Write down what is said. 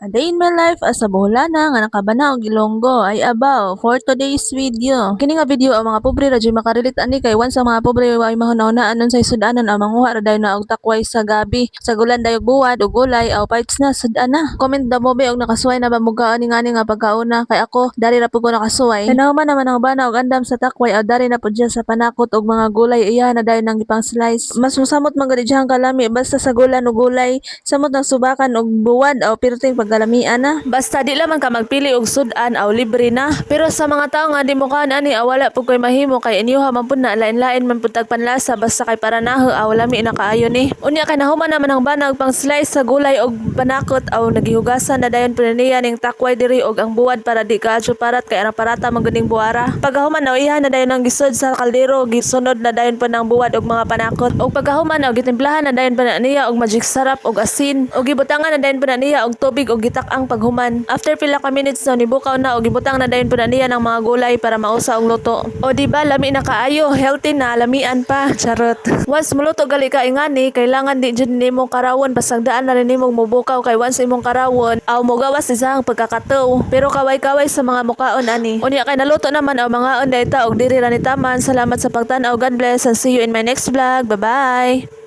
A day in my life as a Boholana nga nakabana og Ilonggo ay abaw for today's video. Kini nga video ang mga pobre ra jud makarilit ani kay once ang mga pobre ay mahuna-hunaan nun sa sudanan ang manguha ra dayon og takway sa gabi. Sa gulan dayog buwad og gulay aw fights na sudana. Comment da mo og nakasuway na ba muga ani ngani nga pagkauna kay ako dari ra pud ko nakasuway. Kay nahuman naman ang bana og andam sa takway aw dari na pud sa panakot og mga gulay iya na dayon nang ipang slice. Mas musamot man diyang kalami basta sa gulan og gulay samot ng subakan og buwad aw pirting paggalamian na. Basta di lamang ka magpili og sudan aw libre na. Pero sa mga tao nga di mo kaan ani aw wala pud koy mahimo kay inyuha man pud na lain-lain man pud tagpanlasa basta kay para naho aw lami na kaayo ni. Unya kay nahuman naman ang banag pang slice sa gulay og panakot aw nagihugasan na dayon pud niya ning takway diri og ang buwad para di kaadyo parat kay ang parata man buwara. Pagkahuman aw iha na dayon ang gisod sa kaldero gisunod na dayon pa ng buwad og mga panakot. Og pagkahuman aw gitimplahan na dayon pa na niya og magic sarap og asin og gibutangan na dayon pa na niya og tubig og gitak-ang paghuman. After pila ka minutes na nibukaw na og gibutang na dayon na niya ng mga gulay para mausa og luto. O di ba lami na kaayo, healthy na, lamian pa, charot. Once muluto gali ka ingani, kailangan di jud nimo karawon pasagdaan na rin nimong mubukaw kay once imong karawon, aw mo gawas isang pagkakataw. Pero kaway-kaway sa mga mukaon ani. Unya kay naluto naman aw mga onday ta og diri ra ni taman. Salamat sa pagtan-aw. God bless and see you in my next vlog. Bye-bye.